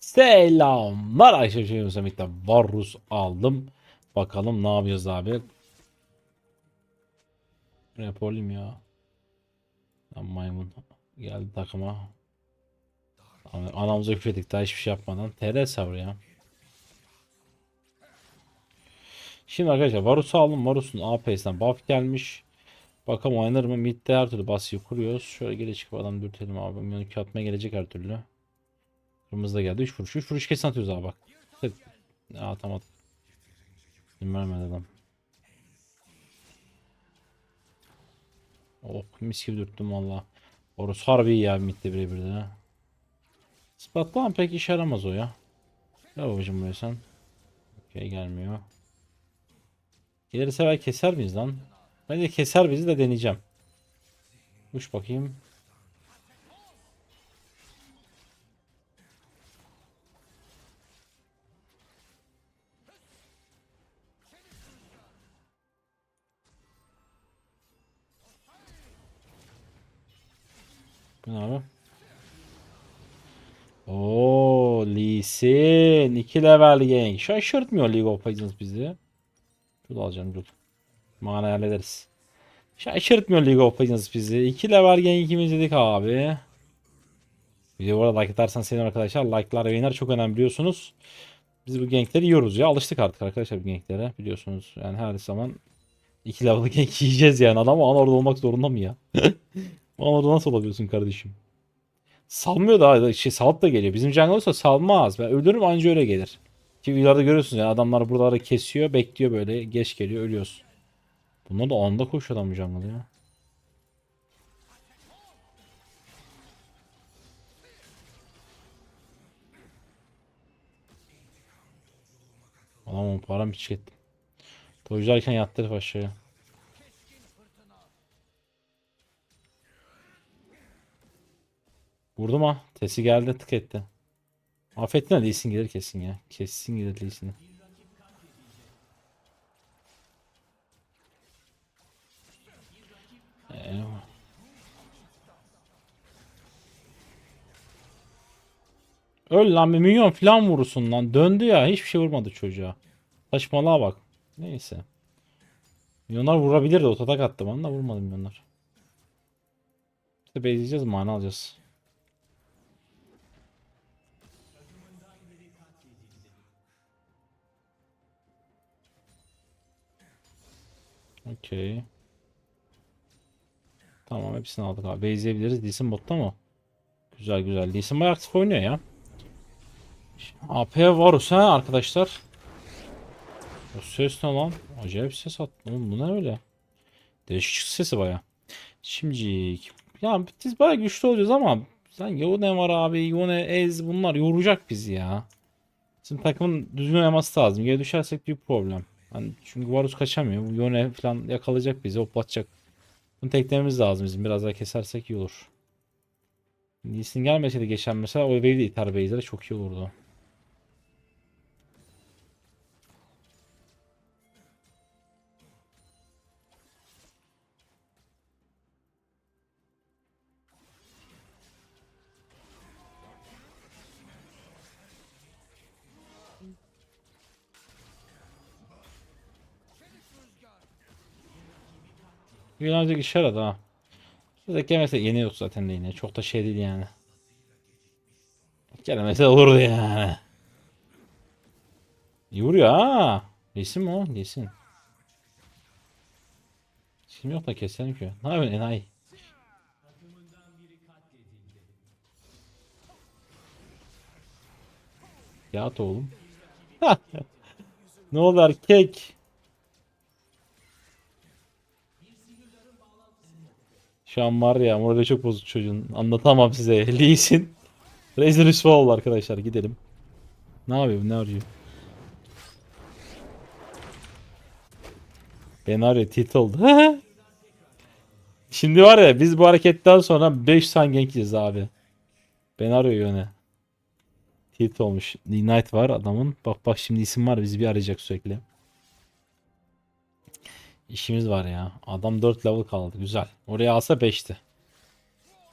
Selamlar Ayşe Şeyh'in birlikte Varus aldım. Bakalım ne yapacağız abi. Raporlayayım ya. Lan maymun geldi takıma. Anamıza küfredik daha hiçbir şey yapmadan. TR savur ya. Şimdi arkadaşlar Varus'u aldım. Varus'un AP'sinden buff gelmiş. Bakalım oynanır mı? Mid'de her türlü baskıyı kuruyoruz. Şöyle geri çıkıp adam dürtelim abi. Minyonu atmaya gelecek her türlü. Kırmızı da geldi. 3 vuruş. 3 vuruş kesin atıyoruz abi bak. Ya atamadım. İzin vermedi adam. Oh mis gibi dürttüm valla. Orası harbi iyi ya midde birebir de. Spatlan pek işe yaramaz o ya. Gel babacım buraya sen. Okey gelmiyor. Gelirse belki keser miyiz lan? Bence keser bizi de deneyeceğim. Uç bakayım. Bu ne abi? Oo, Lee Sin 2 level gank. Şaşırtmıyor League of Legends bizi. Dur alacağım dur. Mana hallederiz. Şaşırtmıyor League of Legends bizi. 2 level gank'imiz dedik abi. Video bu arada like atarsan sevinirim arkadaşlar. Like'lar yayınlar çok önemli biliyorsunuz. Biz bu gankleri yiyoruz ya. Alıştık artık arkadaşlar bu ganklere. Biliyorsunuz yani her zaman 2 level gank yiyeceğiz yani. Adam an orada olmak zorunda mı ya? an orada nasıl olabiliyorsun kardeşim? Salmıyor da şey salıp da geliyor. Bizim jungle olsa salmaz. Ben ölürüm anca öyle gelir. Ki videolarda görüyorsunuz yani adamlar buraları kesiyor, bekliyor böyle geç geliyor ölüyoruz. Bunlar da anda koşuyor adam jungle ya. Adamın param hiç ettim. Dojlarken yattı herif aşağıya. Vurdum ha. Tesi geldi tık etti. Affettin Lee Sin gelir kesin ya. Kesin gelir Lee Sin'i. Eyvah. Öl lan bir milyon falan vurursun lan. Döndü ya. Hiçbir şey vurmadı çocuğa. Saçmalığa bak. Neyse. Milyonlar vurabilirdi. O tatak attı bana da vurmadı milyonlar. İşte bezleyeceğiz mana alacağız. Okey. Tamam hepsini aldık abi. Base'leyebiliriz. Lee'sin botta mı? Güzel güzel. Lee'sin bayağı aktif oynuyor ya. AP Varus ha arkadaşlar. O ses ne lan? Acayip ses attı. Oğlum bu ne öyle? Değişik sesi baya. Şimdilik. Ya biz baya güçlü olacağız ama sen Yone var abi. Yone Ez bunlar yoracak bizi ya. Bizim takımın düzgün oynaması lazım. Geri düşersek büyük problem. Hani çünkü Varus kaçamıyor. Yone falan yakalayacak bizi. Hoplatacak. Bunu teklememiz lazım bizim. Biraz daha kesersek iyi olur. Lee Sin gelmeseydi geçen mesela o wave'i de iter base'lere çok iyi olurdu. Birazcık işe yaradı ha. Şurada gelmese yeniyor zaten de yine. Çok da şey değil yani. Gelmese olurdu yani. İyi vuruyor ha. Resim o? Resim. Şimdi yok da keselim ki. Ne yapıyorsun enayi? Yat oğlum. ne oldu erkek? Şu an var ya morali çok bozuk çocuğun. Anlatamam size. Lee Sin. Razor rüsva oldu arkadaşlar gidelim. Ne yapıyor ne arıyor? Ben arıyor tit oldu. Şimdi var ya biz bu hareketten sonra 5 tane gank yiyeceğiz abi. Ben arıyor yöne. Tilt olmuş. Ignite var adamın. Bak bak şimdi isim var bizi bir arayacak sürekli. İşimiz var ya. Adam 4 level kaldı. Güzel. Oraya alsa 5'ti.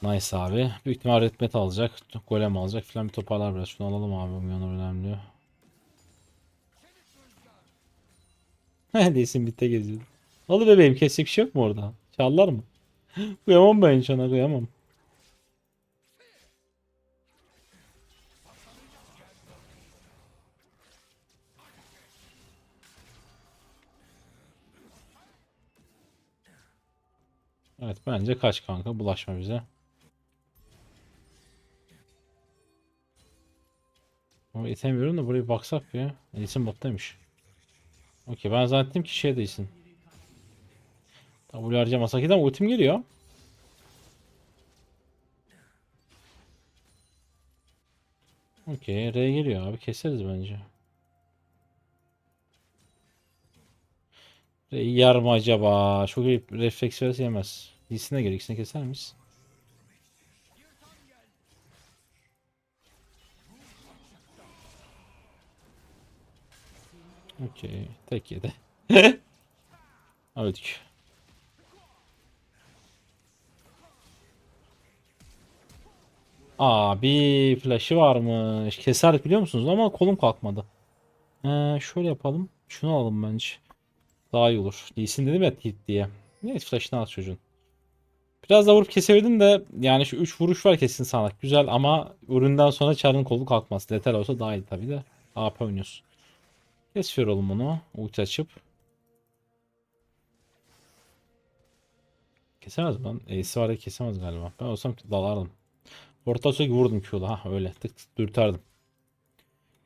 Nice abi. Büyük ihtimal red alacak. Golem alacak falan bir toparlar biraz. Şunu alalım abi. Yanı önemli. Değilsin bitte geziyor. Alı bebeğim kesecek bir şey yok mu orada? Çallar mı? kıyamam ben sana kıyamam. Evet bence kaç kanka bulaşma bize. Ama itemiyorum da buraya baksak bir. Elisin bottaymış. Okey ben zannettim ki şey değilsin. W harcamasak da ultim geliyor. Okey R geliyor abi keseriz bence. R yer mi acaba? Çok iyi refleks yemez. İkisine göre ikisini keser miyiz? Okey. Tek yedi. Öldük. Abi flash'ı varmış. Keserdik biliyor musunuz ama kolum kalkmadı. Ee, şöyle yapalım. Şunu alalım bence. Daha iyi olur. Değilsin dedim ya tilt diye. Neyse flash'ını al çocuğun. Biraz da vurup kesebildim de yani şu 3 vuruş var kesin sana. Güzel ama üründen sonra çarın kolu kalkmaz. Letal olsa daha iyi tabii de. AP oynuyorsun. Kes oğlum bunu. Ulti açıp. Kesemez lan? Ace'i var ya kesemez galiba. Ben olsam dalardım. Orta sürekli vurdum Q'la. Ha öyle tık tık dürterdim.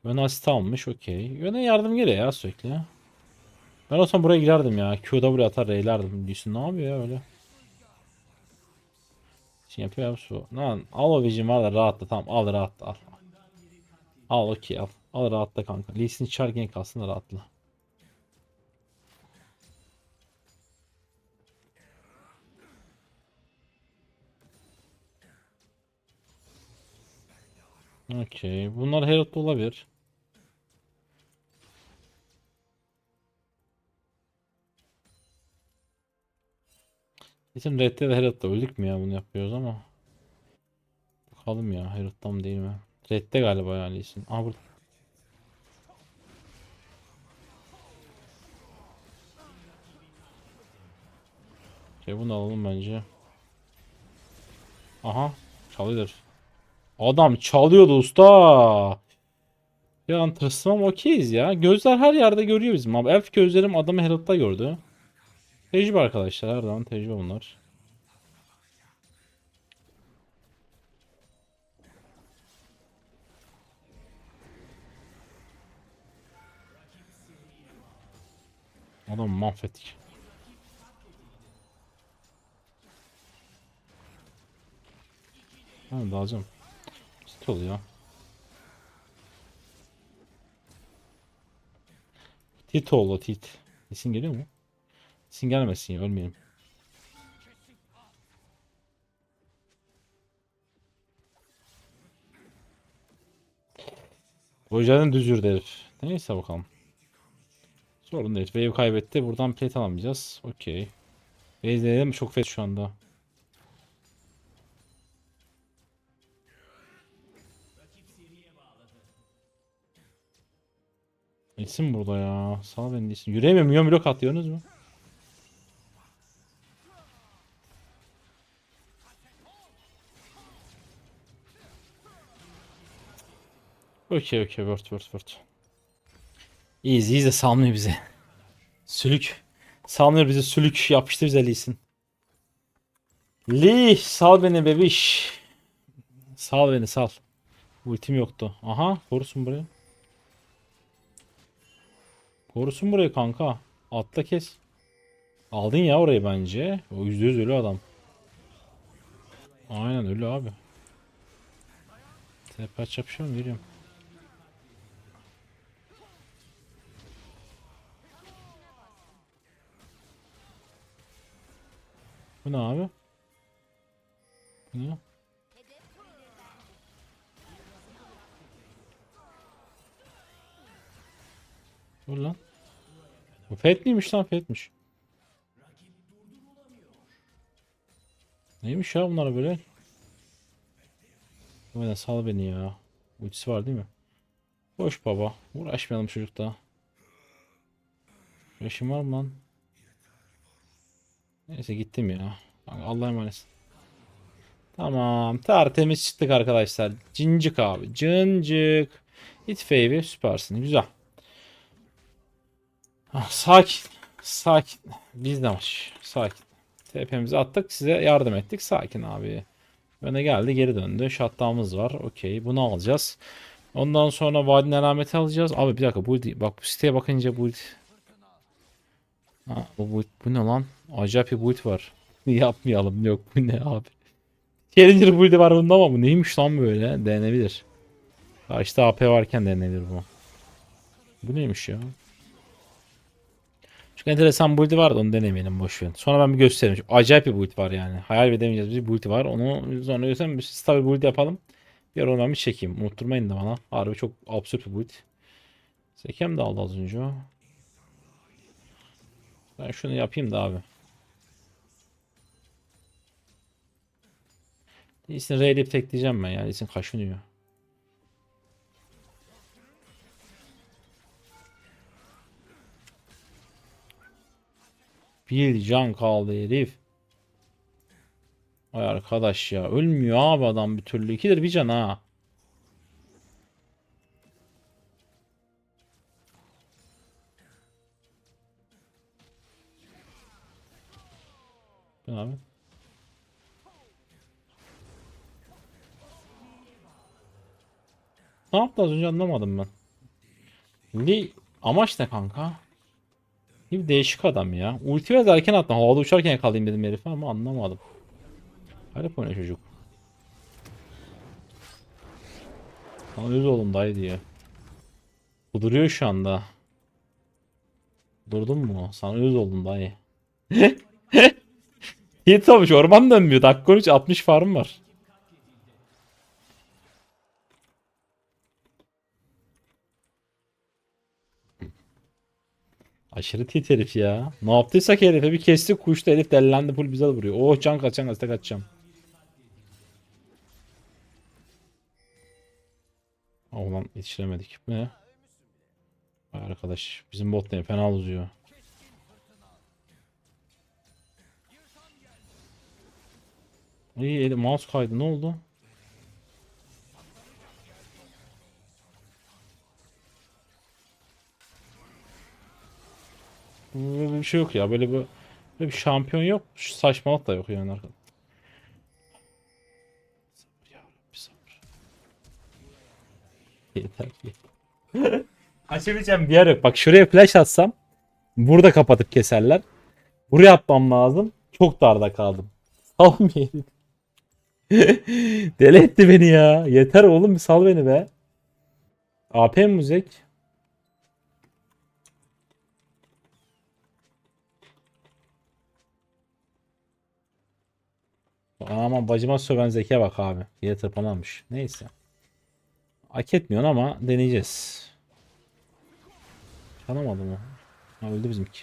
Yöne asist almış okey. Yöne yardım geliyor ya sürekli. Ben olsam buraya girerdim ya. Q'da buraya atar reylerdim. Diyorsun ne yapıyor ya öyle. Şey yapıyor ya su. Lan al o vision var da rahatla tamam al rahatla al. Al okey al. Al rahatla kanka. Lee Sin çar gank kalsın da rahatla. Okey. Bunlar Herald'da olabilir. Kesin Red'de de Herald'da öldük mü ya bunu yapıyoruz ama. Bakalım ya Herald'da mı değil mi? Red'de galiba yani isim. Aa burada. Şey bunu alalım bence. Aha çalıyor. Adam çalıyordu usta. Ya an tırsmam okeyiz ya. Gözler her yerde görüyor bizim abi. Elf gözlerim adamı Herald'da gördü. Tecrübe arkadaşlar her zaman tecrübe bunlar. Adam mahvettik. Ha dalacağım. Sit oluyor. Tit oldu tit. İsim geliyor mu? İsim gelmesin ölmeyelim. Hocanın düzürdü herif. Neyse bakalım. Sorun değil. Wave kaybetti. Buradan plate alamayacağız. Okey. Wave denedim çok fast şu anda. İsim burada ya. Sağ ben isim. Yürüyemiyorum. Milyon blok atıyorsunuz mu? Okey okey word word word. İyiyiz iyiyiz de salmıyor bize. Sülük. Salmıyor bize sülük. Yapıştı bize Lee'sin. Lee sal beni bebiş. Sal beni sal. Ultim yoktu. Aha korusun burayı. Korusun burayı kanka. Atla kes. Aldın ya orayı bence. O yüzde yüz ölü adam. Aynen ölü abi. Tepe çapışıyor mu? Veriyorum. Bu ne abi? Bu ne? Dur lan. Bu fetliymiş lan fetmiş. Neymiş ya bunlar böyle? Ömer'den sal beni ya. Ultisi var değil mi? Boş baba. Uğraşmayalım çocukta. Yaşım var mı lan? Neyse gittim ya. Allah'a emanet. Tamam. Tertemiz çıktık arkadaşlar. Cincik abi. Cincik. Hit fave'i süpersin. Güzel. Sakin. Sakin. Bizde maç. Sakin. TP'mizi attık. Size yardım ettik. Sakin abi. Öne geldi geri döndü. Shutdown'ımız var. Okey. Bunu alacağız. Ondan sonra vadinin alameti alacağız. Abi bir dakika. Bu, bak bu siteye bakınca bu Ha, bu, bu, bu ne lan? Acayip bir build var. Yapmayalım. Yok bu ne abi. Challenger build'i var bunda ama bu neymiş lan böyle? Denenebilir. Karşıda AP varken denenebilir bu. Bu neymiş ya? Çok enteresan build'i vardı onu denemeyelim boş verin. Sonra ben bir göstereyim. Çok acayip bir build var yani. Hayal edemeyeceğiz bir build var. Onu sonra göstereyim. Bir stabil build yapalım. Bir ara bir çekeyim. Unutturmayın da bana. Harbi çok absürt bir build. Zekem de aldı az önce. Ben şunu yapayım da abi. Lee'sin R'leyip tekleyeceğim ben ya. Lee'sin kaşınıyor. Bir can kaldı herif. Ay arkadaş ya. Ölmüyor abi adam bir türlü. İkidir bir can ha. Ne abi? Ne yaptı az önce anlamadım ben. Lee amaç ne kanka? Bir değişik adam ya. Ulti biraz attım. Havada uçarken yakalayayım dedim herifi ama anlamadım. Garip oynuyor çocuk. Sana öz oğlum dayı diyor. Bu duruyor şu anda. Durdun mu? Sana öz oldum dayı. Hit olmuş orman dönmüyor. Dakika 13 60 farm var. Aşırı tit herif ya. Ne yaptıysak herife bir kestik kuşta herif delilendi full bize vuruyor. Oh can kaç can kaç tek atacağım. Oh lan yetiştiremedik. Bu Ne? Vay arkadaş bizim bot ne fena uzuyor. İyi mouse kaydı ne oldu? Böyle bir şey yok ya. Böyle bir, böyle bir şampiyon yok. Şu saçmalık da yok yani arkadaşlar. Yeter ki. Açabileceğim bir yer yok. Bak şuraya flash atsam burada kapatıp keserler. Buraya atmam lazım. Çok darda kaldım. Sal beni. Deli etti beni ya. Yeter oğlum bir sal beni be. AP müzik. Ama bacıma söven zeka bak abi. Yere tırpanamış. Neyse. Hak etmiyorsun ama deneyeceğiz. Çalamadı mı? Ha, öldü bizimki.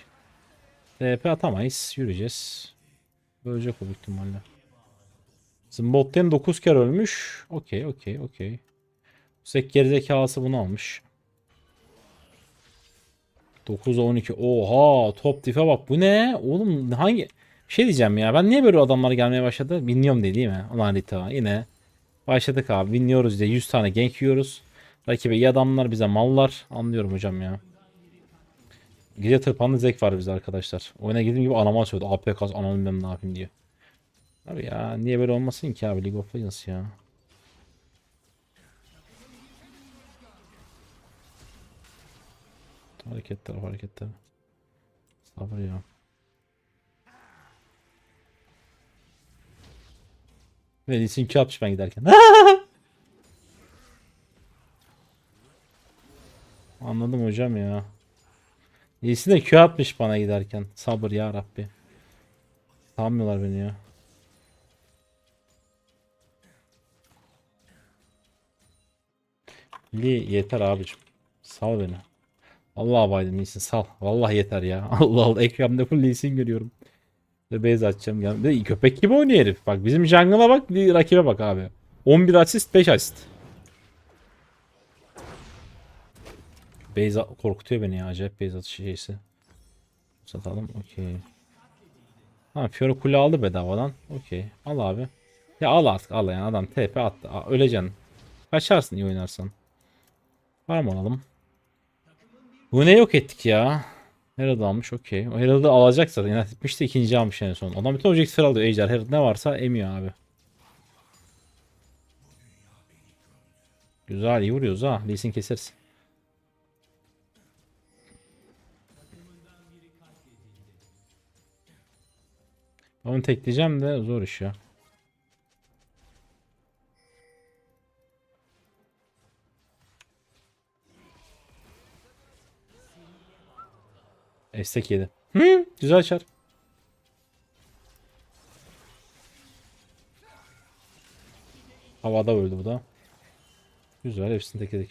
TP atamayız. Yürüyeceğiz. Ölecek o büyük ihtimalle. Bizim botten 9 kere ölmüş. Okey okey okey. Sek gerizekalısı bunu almış. 9 12. Oha top dife bak. Bu ne? Oğlum hangi şey diyeceğim ya. Ben niye böyle adamlar gelmeye başladı? Bilmiyorum değil, değil mi? Ulan harita yine. Başladık abi. Winliyoruz diye 100 tane gank yiyoruz. Rakibe iyi adamlar bize mallar. Anlıyorum hocam ya. Gece tırpanlı zevk var bize arkadaşlar. Oyuna girdiğim gibi anama söyledi. AP kas anam ne yapayım diye. Abi ya niye böyle olmasın ki abi League of Legends ya. Hareketler hareketler. Sabır ya. Ve isim Q ben giderken. Anladım hocam ya. İyisi de Q atmış bana giderken. Sabır ya Rabbi. Sanmıyorlar beni ya. Lee yeter abicim. Sal beni. Allah baydım iyisin sal. Vallahi yeter ya. Allah Allah ekranda full iyisin görüyorum. Ve base açacağım. Ya. Bir De köpek gibi oynuyor herif. Bak bizim jungle'a bak bir rakibe bak abi. 11 asist 5 asist. Base korkutuyor beni ya acayip base atışı şeysi. Satalım okey. Ha Fiora kule aldı bedavadan. Okey. Al abi. Ya al artık al yani adam TP attı. Aa, öleceksin. Kaçarsın iyi oynarsan. Var mı alalım? Bu ne yok ettik ya? Herald almış okey. O Herald'ı alacak zaten. İnat etmişti ikinci almış en son. Adam bütün objektifleri alıyor. Ejder Herald ne varsa emiyor abi. Güzel iyi vuruyoruz ha. Lee Sin keseriz. Onu tekleyeceğim de zor iş ya. Estek yedi. Hı, güzel çar. Havada öldü bu da. Güzel hepsini tekledik.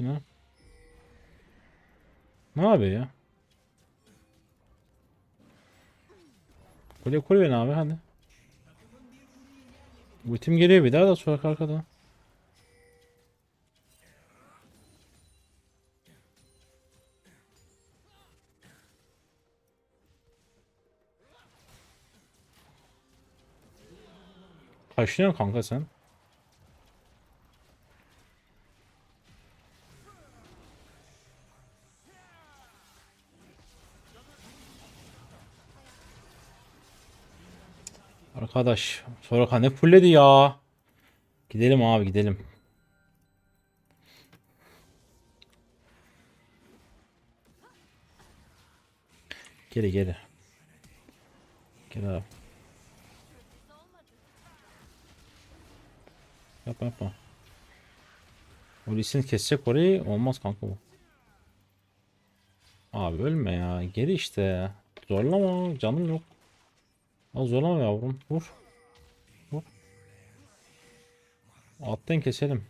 Ne? Ne yapıyor ya? Kule kule beni abi hadi. Ultim geliyor bir daha da sonra arkadan. Kaçınıyorsun kanka sen. Arkadaş Soraka ne fulledi ya. Gidelim abi gidelim. Geri geri. Gel abi. Yapma yapma. Polisini kesecek orayı olmaz kanka bu. Abi ölme ya. Geri işte. Zorlama. Canım yok. Az zorlama yavrum. Vur. Vur. Alttan keselim.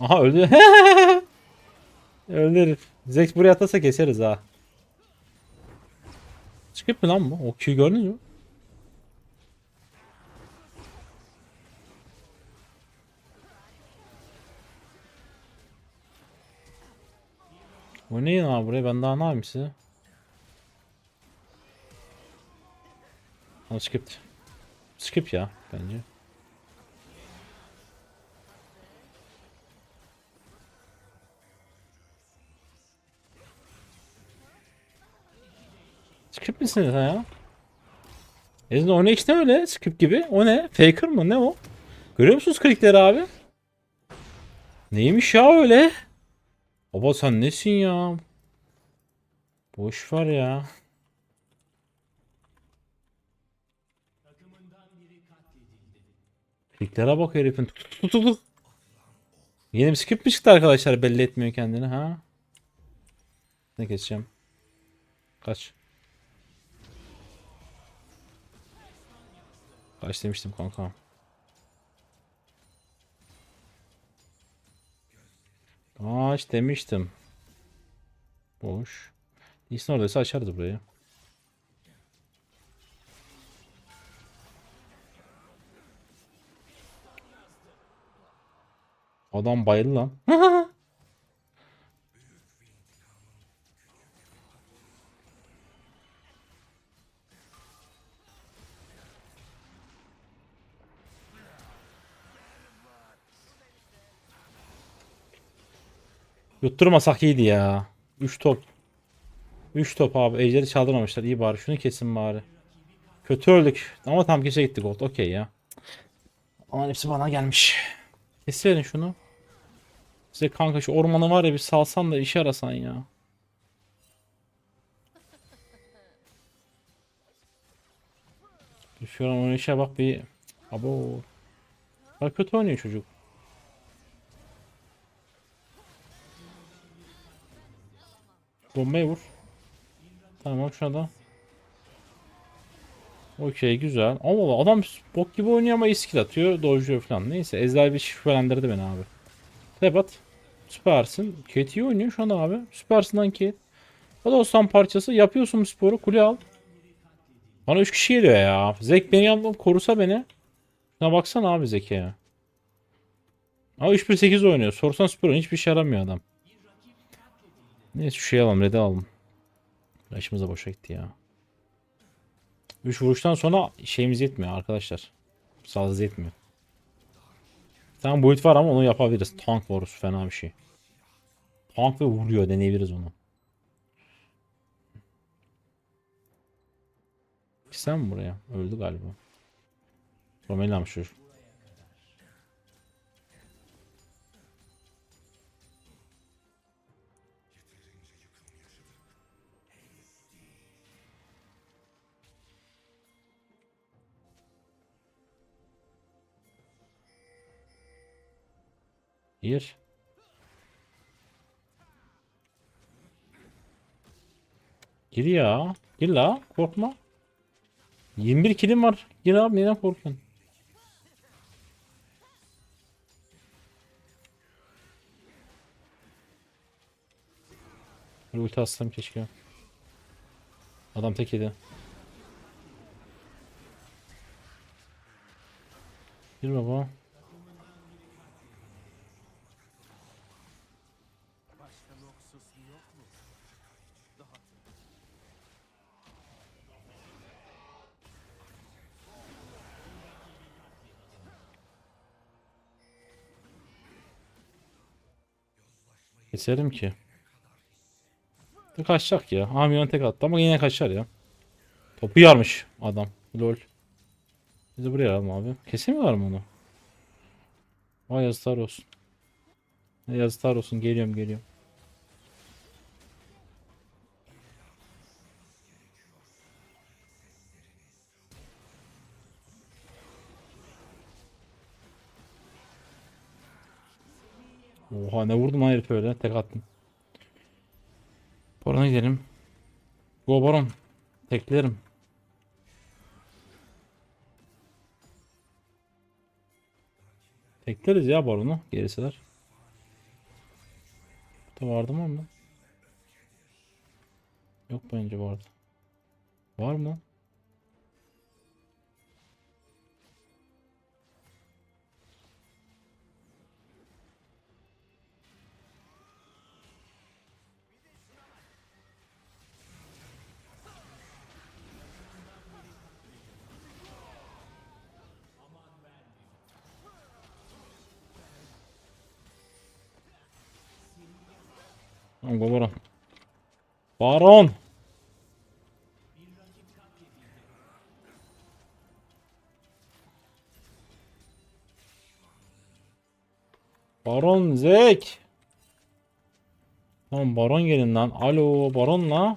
Aha öldü. öldü herif. Zex buraya atlasa keseriz ha. Skip mi lan bu? O Q'yu gördünüz mü? Oynayın abi buraya ben daha ne yapayım size? Ama skip. Skip ya bence. Skip misin sen ya? Ezin oynayış ne öyle? Skip gibi. O ne? Faker mı? Ne o? Görüyor musunuz klikleri abi? Neymiş ya öyle? Baba sen nesin ya? Boş ver ya. Kliklere bak herifin. Tuk tuk tuk tuk. Yeni bir skip mi çıktı arkadaşlar belli etmiyor kendini ha? Ne geçeceğim? Kaç? Kaç demiştim kanka. Kaç demiştim. Boş. İyisin oradaysa açarız burayı. Adam bayıldı lan. Yutturmasak iyiydi ya. 3 top. 3 top abi. Ejderi çaldırmamışlar. İyi bari. Şunu kesin bari. Kötü öldük. Ama tam gece gitti gold. Okey ya. Aman hepsi bana gelmiş. Keselim şunu. Size kanka şu ormanı var ya bir salsan da işe arasan ya. Şu an oynayışa bak bir. Abo. Bak kötü oynuyor çocuk. Bombayı vur. Tamam şuna da. Okey güzel. Ama adam bok gibi oynuyor ama skill atıyor. Dojuyor falan. Neyse Ezreal bir şüphelendirdi beni abi. Tebat. Süpersin. Kate iyi oynuyor şu anda abi. Süpersin lan Kate. O da Osman parçası. Yapıyorsun sporu. Kule al. Bana 3 kişi geliyor ya. Zek beni yandım korusa beni. Şuna baksana abi Zek'e ya. Ama 3-1-8 oynuyor. Sorsan sporun hiçbir şey yaramıyor adam. Neyse şu şey alalım. Red'i alalım. Başımız da boşa gitti ya. 3 vuruştan sonra şeyimiz yetmiyor arkadaşlar. Sağlığımız yetmiyor. Tamam boyut var ama onu yapabiliriz. Tank borusu fena bir şey. Tank ve vuruyor deneyebiliriz onu. Sen buraya? Öldü galiba. Romellamış çocuk. Gir. Gir ya. Gir la. Korkma. 21 kilim var. Gir abi neden korkuyorsun? Bir ulti atsam keşke. Adam tek yedi. Gir baba. Keserim ki. Kaçacak ya. Amyon tek attı ama yine kaçar ya. Topu yarmış adam. Lol. Bizi buraya alalım abi. Kesemiyorlar mı onu? Vay yazıklar olsun. Yazıklar olsun. Geliyorum geliyorum. Oha ne vurdum lan herif öyle. Tek attım. Baron'a gidelim. Go Baron. Teklerim. Tekleriz ya Baron'u. Gerisiler. Burada vardı mı onda? Yok bence vardı. Var mı? Go Baron. Baron. Baron Zek. Tamam Baron gelin lan. Alo Baron la.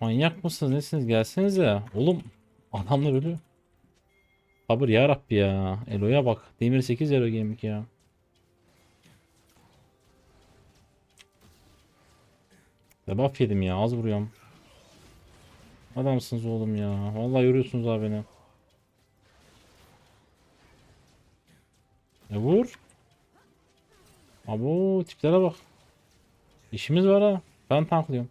Manyak mısınız nesiniz gelsenize. Oğlum adamlar ölüyor. Sabır ya Rabbi ya. Elo'ya bak. Demir 8 Elo Gaming ya. Debuff yedim ya az vuruyorum. Adamsınız oğlum ya. Vallahi yoruyorsunuz abi beni. E vur. Abo tiplere bak. İşimiz var ha. Ben tanklıyorum.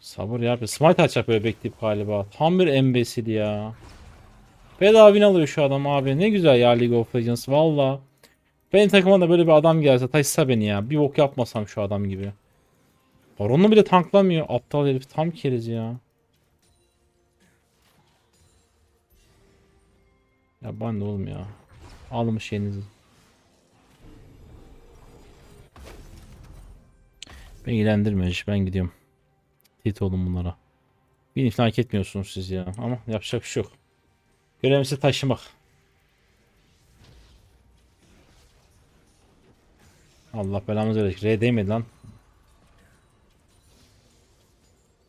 Sabır ya. Smite açacak böyle bekleyip galiba. Tam bir embesil ya. Bedava win alıyor şu adam abi. Ne güzel ya League of Legends valla. Benim takıma da böyle bir adam gelse taşısa beni ya. Bir bok yapmasam şu adam gibi. Baron'u bile tanklamıyor. Aptal herif tam keriz ya. Ya ben de oğlum ya. Almış yerinizi. Beni ilgilendirmiyor hiç. Ben gidiyorum. Tit olun bunlara. Beni hak etmiyorsunuz siz ya. Ama yapacak bir şey yok. Görevimizi taşımak. Allah belamızı verecek. R değmedi lan.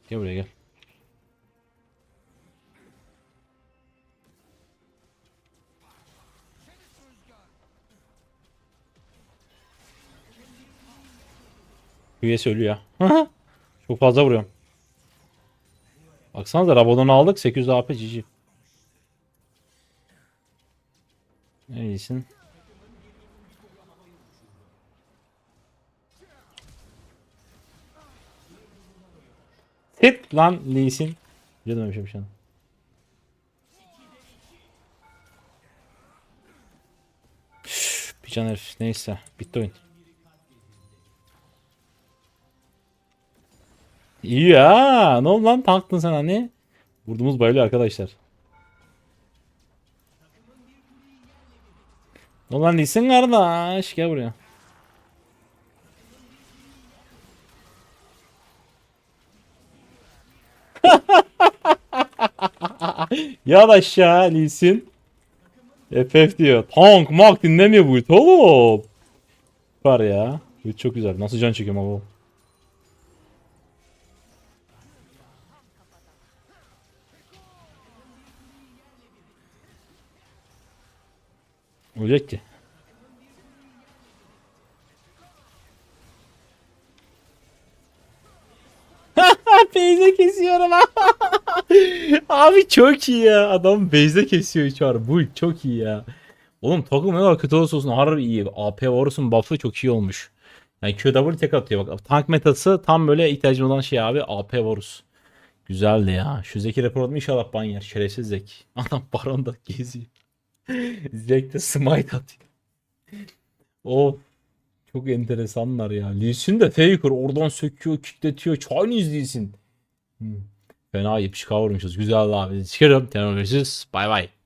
Gel buraya gel. Üyesi ölüyor ya. Çok fazla vuruyorum. Baksanıza Rabadon'u aldık. 800 AP cici. Ne iyisin? Hit lan Lee Sin. Bir dememişim şu an. Üf, Bir can herif. Neyse. Bitti oyun. Ya. Ne oldu lan? Tanktın sen hani. Vurduğumuz bayılıyor arkadaşlar. Ne oldu lan Lee Sin kardeş. Gel buraya. Ya da aşağı Lee Sin. FF diyor. Tank mak dinlemiyor bu it oğlum. Var ya. Bu çok güzel. Nasıl can çekiyorum ama Ölecek ki. Beyze kesiyorum. Abi çok iyi ya. Adam base'de kesiyor çar. Bu çok iyi ya. Oğlum takım ne kadar kötü olursa olsun harbi iyi. AP Varus'un buff'ı çok iyi olmuş. Yani QW tek atıyor bak. Tank metası tam böyle ihtiyacım olan şey abi AP Varus. Güzeldi ya. Şu Zeki raporunu inşallah ban yer. Şerefsiz Zeki. Adam baronda geziyor. Zek de smite atıyor. O çok enteresanlar ya. Lee Sin de faker oradan söküyor, kickletiyor. Chinese Lee Sin. Hmm. Fena yapışık kavurmuşuz. Güzel abi. Çıkarım. Görüşürüz. Bay bay.